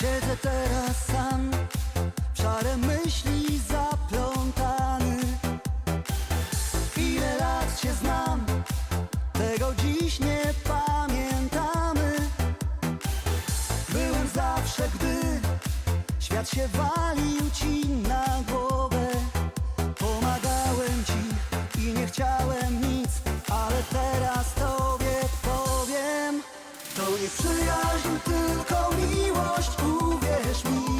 Siedzę teraz sam W szare myśli zaplątany. Ile lat się znam Tego dziś nie pamiętamy. Byłem zawsze, gdy Świat się walił ci nie przyjaźń, tylko miłość, uwierz mi.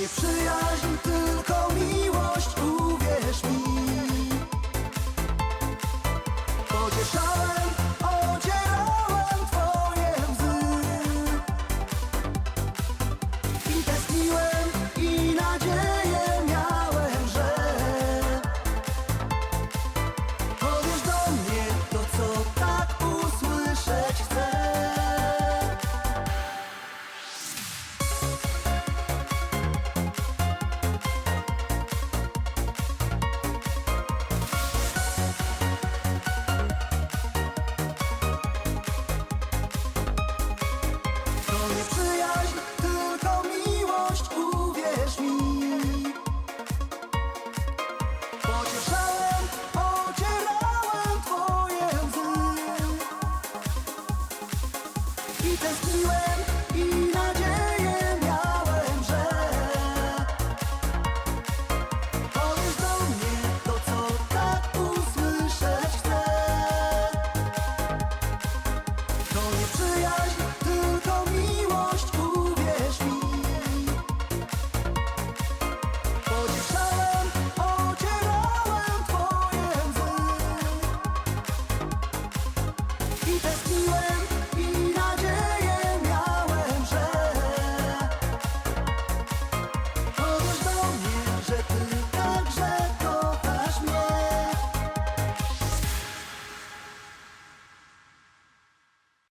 nieprzyjaźń tylko tylko miłość, uwierz mi. Pocieszałem, ocierałem twoje łzy. I tęskniłem tempest